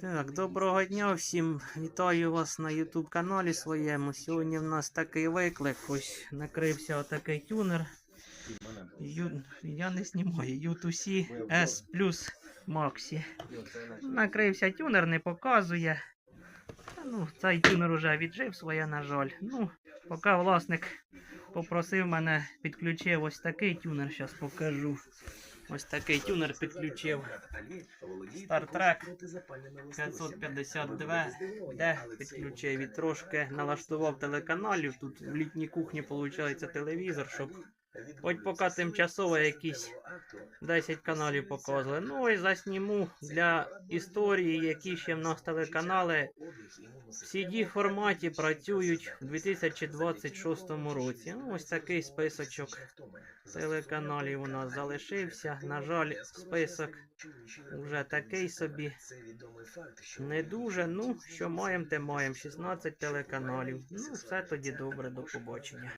Так, доброго дня всім. Вітаю вас на YouTube каналі своєму. Сьогодні в нас такий виклик. Ось накрився отакий тюнер. Ю... Я не знімаю. U2C S Plus Maxi. Накрився тюнер, не показує. Ну, цей тюнер уже віджив своє, на жаль. Ну, поки власник попросив мене підключив ось такий тюнер, зараз покажу. Ось такий тюнер підключив. Star Trek 552, де підключив і трошки налаштував телеканалів. Тут в літній кухні виходить телевізор, щоб хоч поки тимчасово якісь 10 каналів показували. Ну і засніму для історії, які ще в нас телеканали в CD форматі працюють у 2026 році. Ну, ось такий списочок телеканалів у нас залишився. На жаль, список вже такий собі. Не дуже. Ну, що маємо, те маємо. 16 телеканалів. Ну, все тоді добре, до побачення.